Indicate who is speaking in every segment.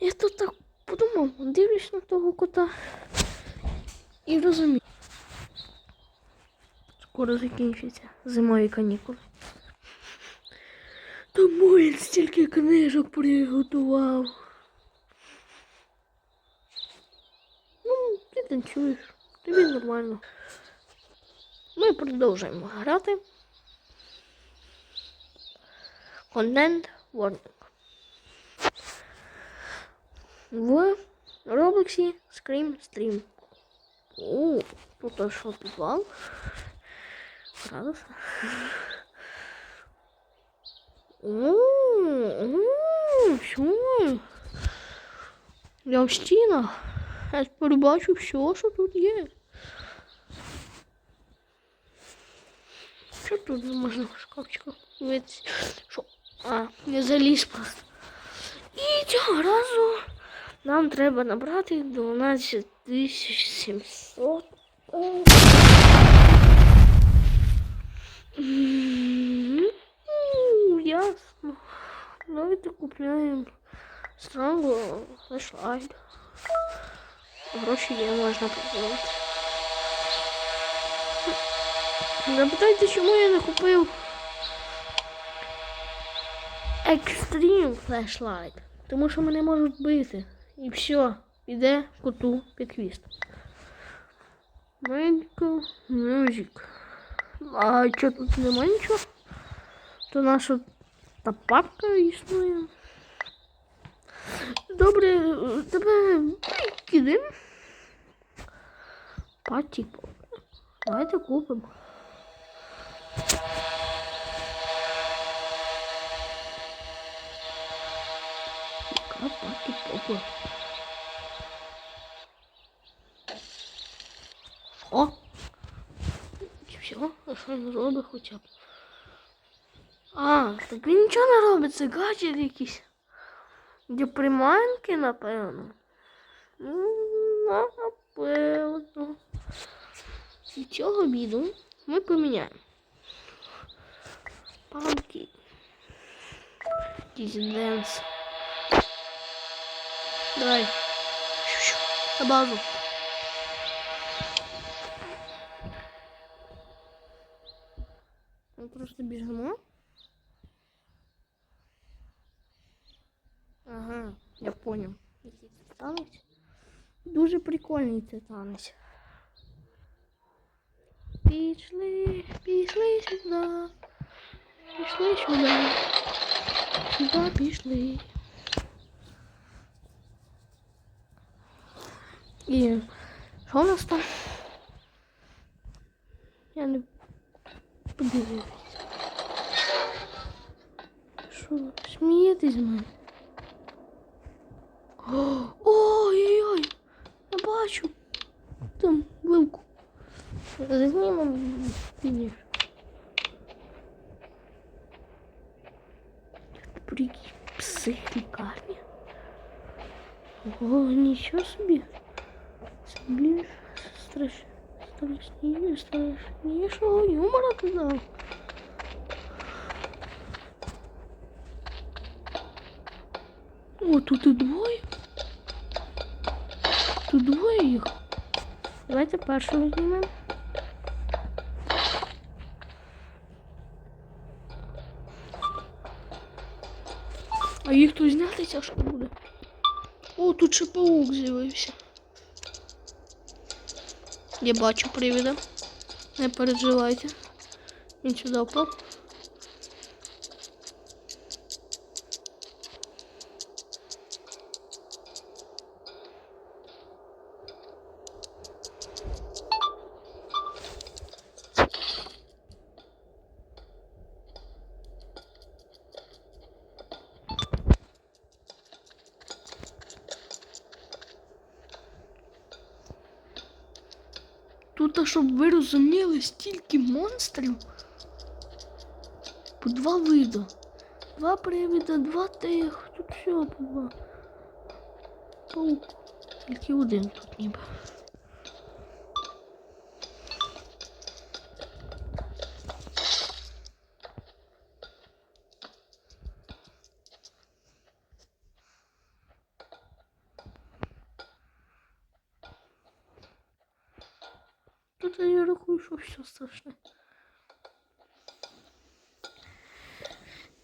Speaker 1: Я тут так подумав, дивлюсь на того кота і розумію. Скоро закінчаться зимові канікули. Тому він стільки книжок приготував. Ну, ти танцюєш, тобі нормально. Ми продовжуємо грати. Контент Warning. В Роблоксі Scream Stream. О, тут аж підвал. Градус. О, що? Я в стінах. Я тепер все, що тут є. Що тут можна в шкафчику дивитися? Що? А, я заліз просто. І цього разу нам треба набрати 12 700. М, ну, Ясно. Давайте купляємо странго флешлайт. Гроші є, можна продавати. Запитайте, чому я не купив Extreme Flashlight. Тому що мене можуть бити. І все, піде коту під хвіст. Medical Music. А що тут нема нічого? То наша та папка існує. Добре, тебе кидаємо. Паті. Давайте купимо. Яка паті попа. О! Все, а що він робить хоча б. А, так він нічого не робить, це гаджет якийсь. Для приманки, напевно. Ну, напевно. І цього біду ми поміняємо. Панки. Дізенс. Давай. На базу. Просто біжимо. Ага, я понял. Який це танець. Дуже прикольний це танець. Пішли, пішли сюди. Пішли сюди. Сюди пішли. І що у нас там? Я не подивився. Що, смієтесь з мене? О, Ой-ой-ой! Я бачу. Там вилку. Знімемо пізніше. Прикинь, психлікарня. О, нічого собі. Це більш страш... страшніше, страшнішого юмора туди. О, тут і двоє. Тут двоє їх. Давайте першого знімемо. А їх тут зняти тяжко буде. О, тут ще паук з'явився. Я бачу привіда. Не переживайте. Він сюди впав. Тут, щоб ви розуміли, стільки монстрів. По два вида. Два привіда, два тих. Тут все два. Паук. Тільки один тут ніби. тут я рахую, що все страшне.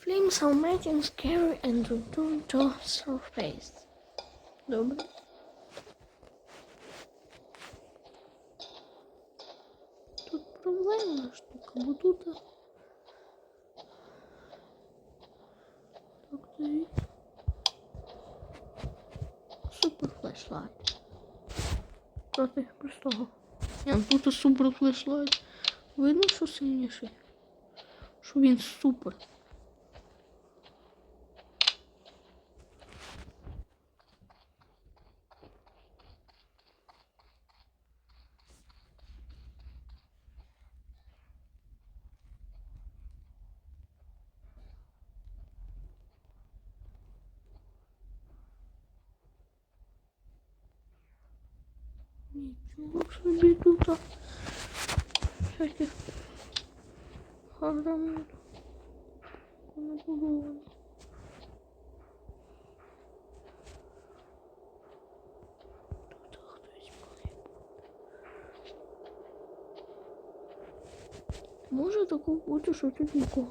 Speaker 1: Flames are making scary and return to surface. Добре. Тут проблемна штука, бо тут. Так, дивіться. Супер флешлайт. Проти простого. Ну тут супер флешлайт. Видно, що сильніший. Що він супер. Нічого собі тут. Всяких гарантів. Набудовано. Тут хтось має бути. Може таку бути, що тут нікого.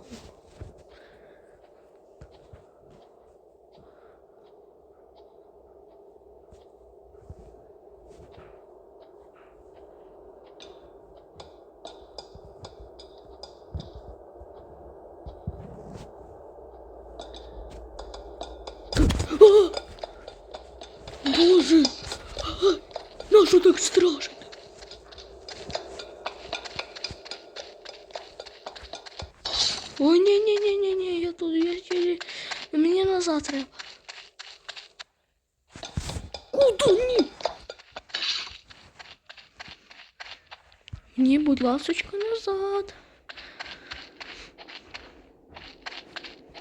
Speaker 1: Ласочка, назад.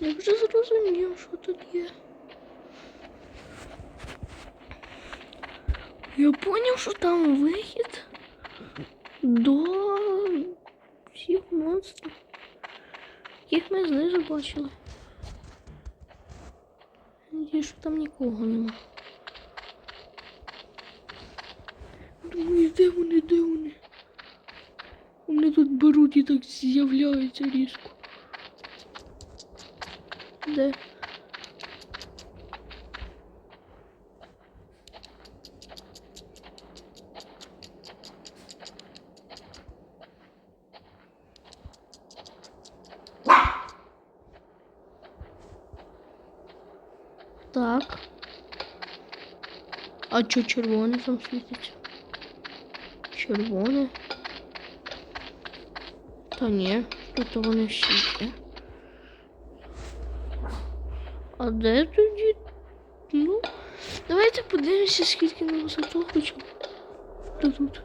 Speaker 1: Я вже зрозумів, що тут є. Я поняв, що там вихід до всіх монстрів, яких ми знизу бачили. Надіюсь, що там нікого нема. Думаю, де вони, де вони? Вони тут беруть і так з'являються різко. Де? Так. А чо червоне там світиться? Червоне. Та ні, тут вони всі. А де тоді? Ну, давайте подивимося, скільки на висоту хоча б. Та тут.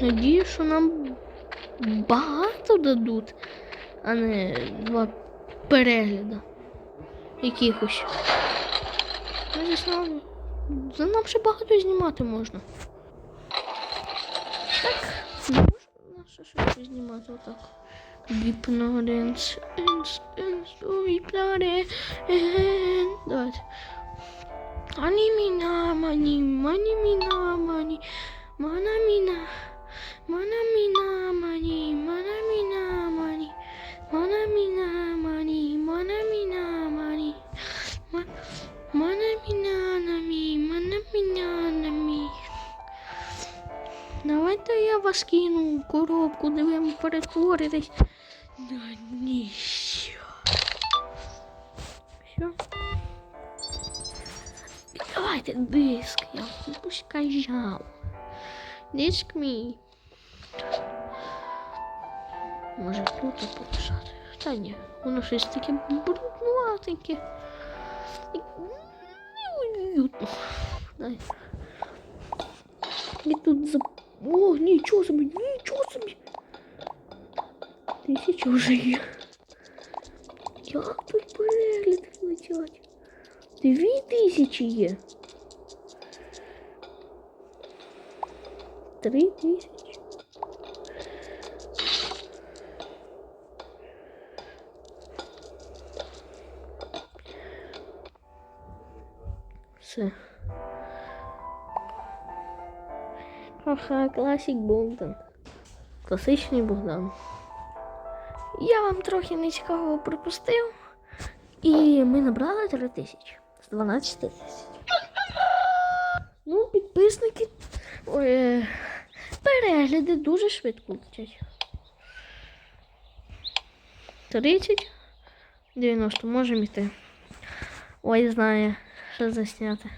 Speaker 1: Надію, що нам багато дадуть, а не два перегляда. Якихось. Не знаю. За нам ще багато знімати можна. знімати отак. Віпноренс, енс, енс, віпнорен. Давайте. Ані міна, мані, мані міна, мані, мана міна, мана міна, мані, мана міна, мані, мана міна, мані, мана міна, мані, ма- мана міна, намі, мана міна, намі. Давайте я вас кину в коробку, де ви перетворитесь на ніщо. Все. Давайте диск, я вам сказав. Диск мій. Може тут полишати. Та ні, воно щось таке бруднуватеньке. Неуютно. І тут за... О, нічого собі, нічого собі. Тисяча вже є. Як тут перегляди летять? Дві тисячі є. Три тисячі. Ха-ха, класик Богдан. Класичний Богдан. Я вам трохи нецікаво припустив. І ми набрали 3 тисячі з 12 тисяч. Ну, підписники. Ой, е, перегляди дуже швидко летять. 30, 90, можемо йти. Ой, знаю, що засняти.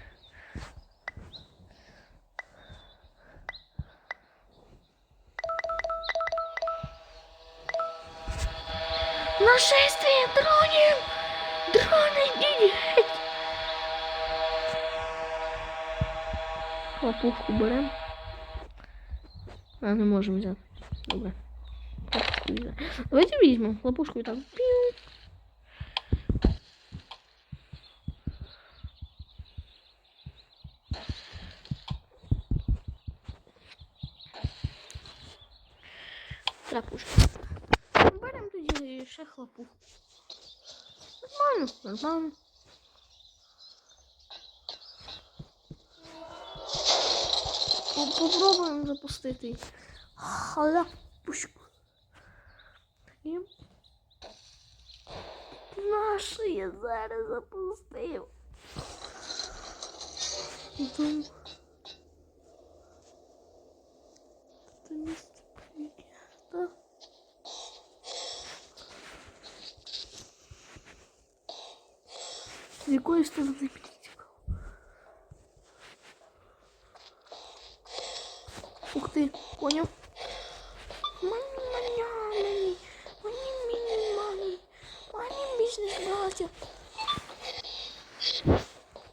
Speaker 1: Нашествие дронів! Дрони йдіть геть! Лапушку беремо. А, не можемо взяти. Добре. Лапушку взяти. Давайте візьмемо лапушку і так. Піу. Беремо ще хлопуху. Нормально, нормально. По- Попробуємо запустити хлопушку. І... Нашу я зараз запустив. Потім... З якої сторони мені цікаво? Ух ти, поняв? Мені манями, мені міні мамі, мені бізнес братя.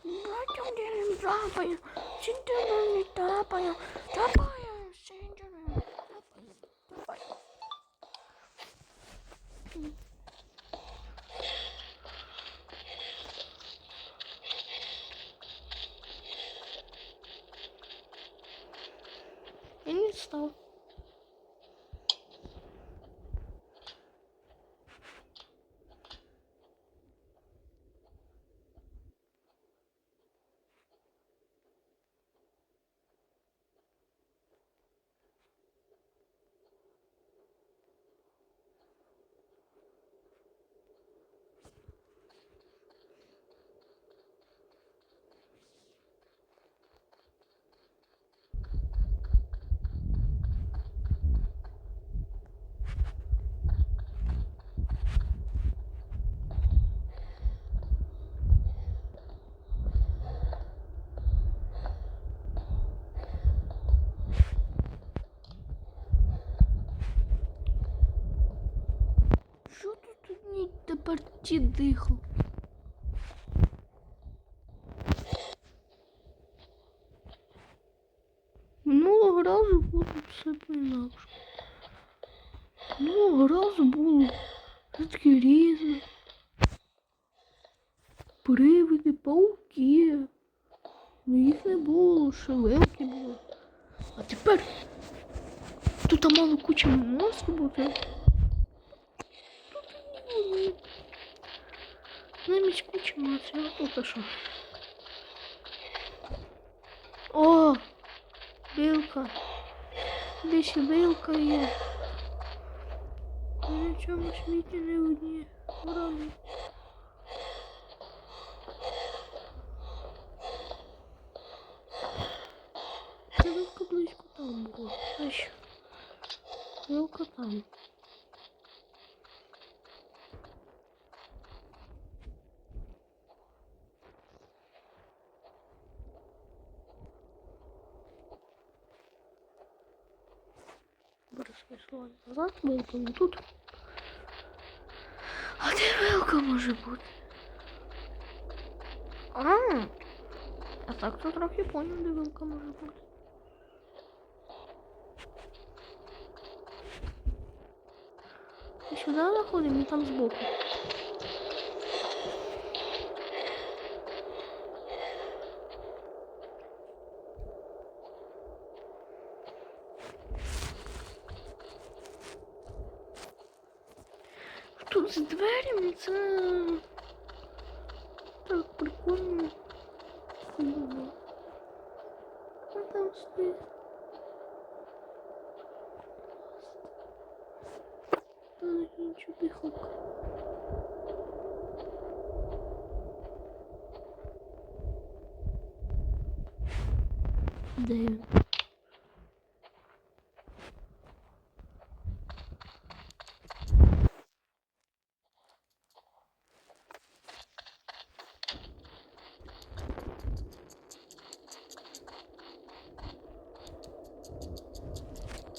Speaker 1: Братя дерем трапаю, сінтером не тапаю, Тут одні тепер ті дихав? Минулого разу було все по-інакше. Минулого разу було таке різне. Привиди, пауки. Ну їх не було, шевелки були. А тепер тут мало куча монстрів бути. Замість кучі монстрів, а тут а що? О! Білка. Десь і білка є. Я на цьому світі не одні ворони. Ця вилка близько там була. А що? Вилка там. Назад, вилка не тут. А де вилка може бути? А, а так то трохи поняв, де вилка може бути. І сюди заходимо і там збоку. 真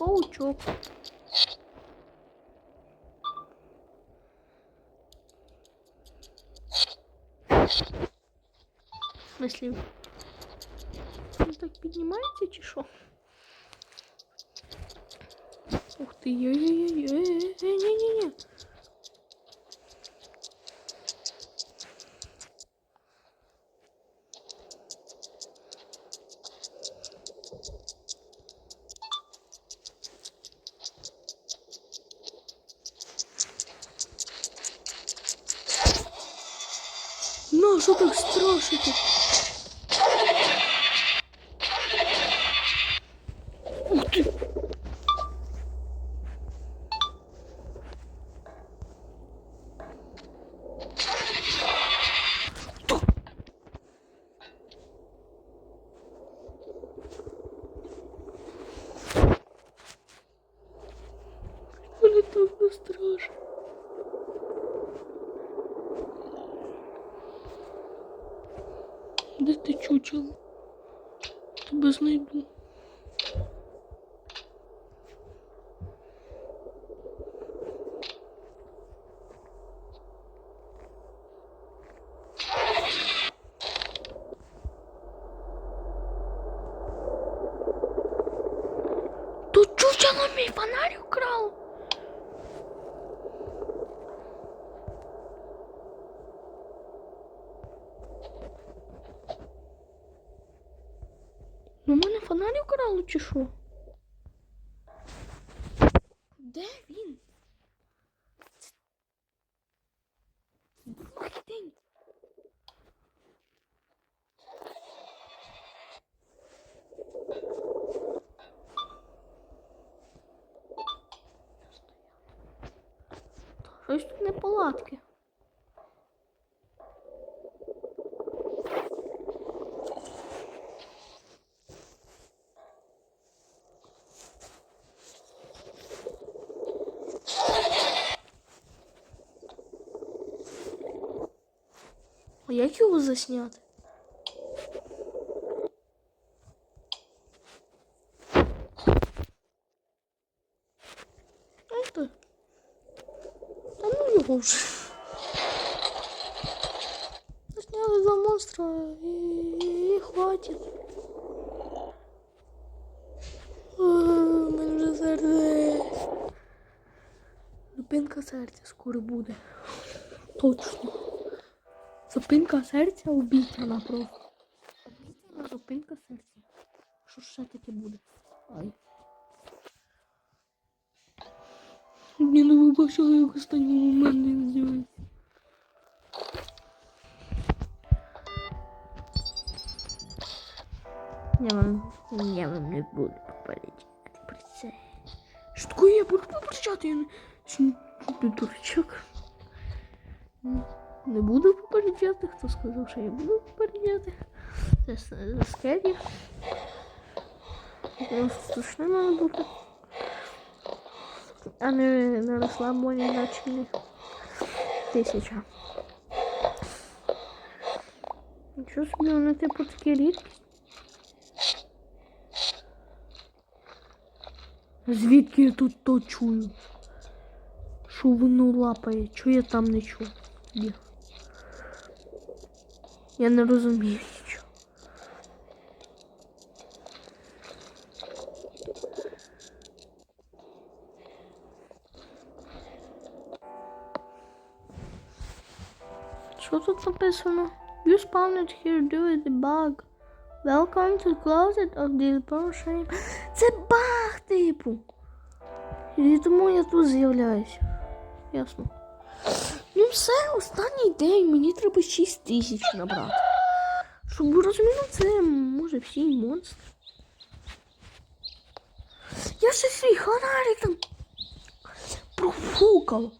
Speaker 1: Паучок. В смысле? Він так піднімається чи що? Ух ти, ой-ой-ой, ні-ні-ні. Ну, що так страшите? Ух ти! Хто? Мені так не страшно. Де ти чучело? Тебе знайду. Тут чучело мій фонарь украл. Ну, мене фонарь украли чи? Де він? Другий день. Щось тут неполадки. Засняти? Та ну його вже. Засняли два монстра і, і хватить. Мене вже серце. Скоро буде. Точно. Зупинка серця обіцяна просто. Обіцяна зупинка серця. Що ж ще таке буде? Ай. Мені не вибачили, як останній момент не здивився. Я вам, я вам не буду попереджати про це. Що таке я буду попереджати? Я не дурачок. Не буду попереджати. Хто сказав, що я буду попереджати? Це с- скері. Страшно має бути. А не на розслаблені начальні тисяча. Нічого собі вони типу такі рідкі. Звідки я тут то чую? Що воно лапає? Чого я там не чую? Де? Я не розумію нічого. Що тут написано? You spawned here due the bug. Welcome to closet of the person. Це баг, типу. І тому я тут з'являюся. Ясно. Ну все, останній день, мені треба 6 тисяч набрати. Щоб ви це може всі монстри. Я ще свій фонарик там Прогукав.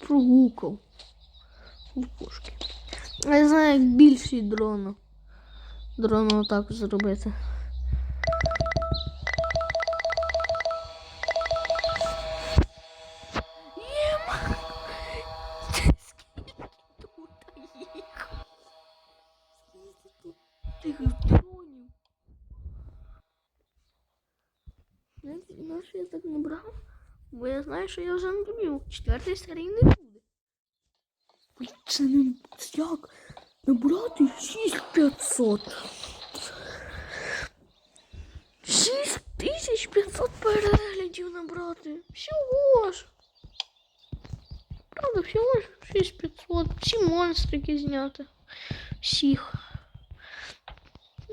Speaker 1: Прогукав. Лукошки. Я знаю, як більші дрона. Дрона отак зробити. Тих дронів? Знаєте, я так не брав? Бо я знаю, що я вже не люблю. Четвертий серії не буде. Це не як набрати 6500. 6500 переглядів набрати. Всього ж. Правда, всього ж 6500. Всі монстрики зняти. Всіх.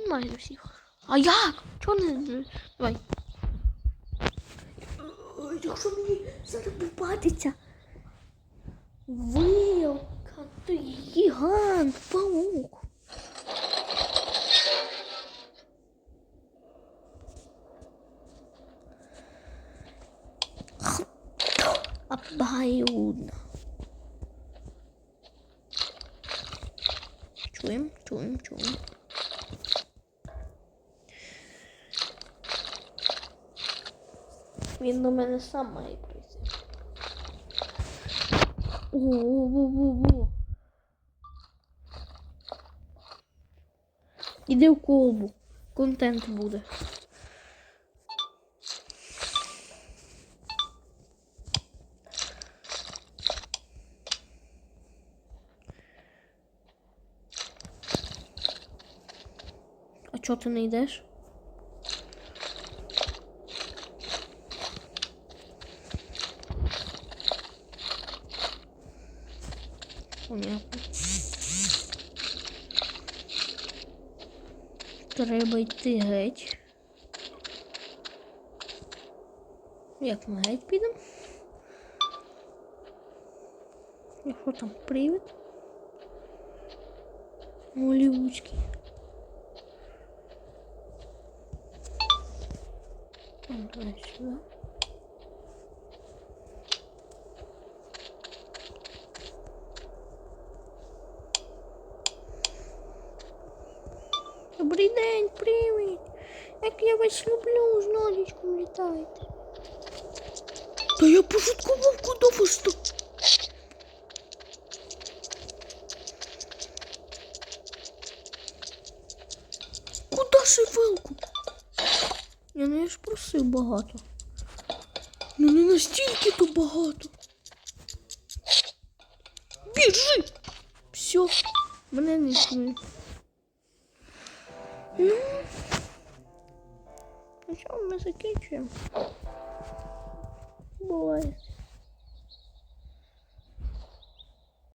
Speaker 1: Майже всіх. А як? Чого не. Давай. Якщо мені зараз попадеться. Вилка, ти гігант, паук. Обоюдно. Він до мене сам має прийти. О-о-о-о-о. Іди в колбу. Контент буде. А чого ти не йдеш? Треба йти геть. Як ми геть підемо? Якщо там привід? Голівудський. Давай сюди. Добрий день, привіт! Як я вас люблю, з ножичком літаєте. Та я пошуткував, куди ви що? Куди шивилку? Я не ж просив багато. Ну не настільки то багато. Біжи! Все, мене не існує. Закінчуємо? Буває.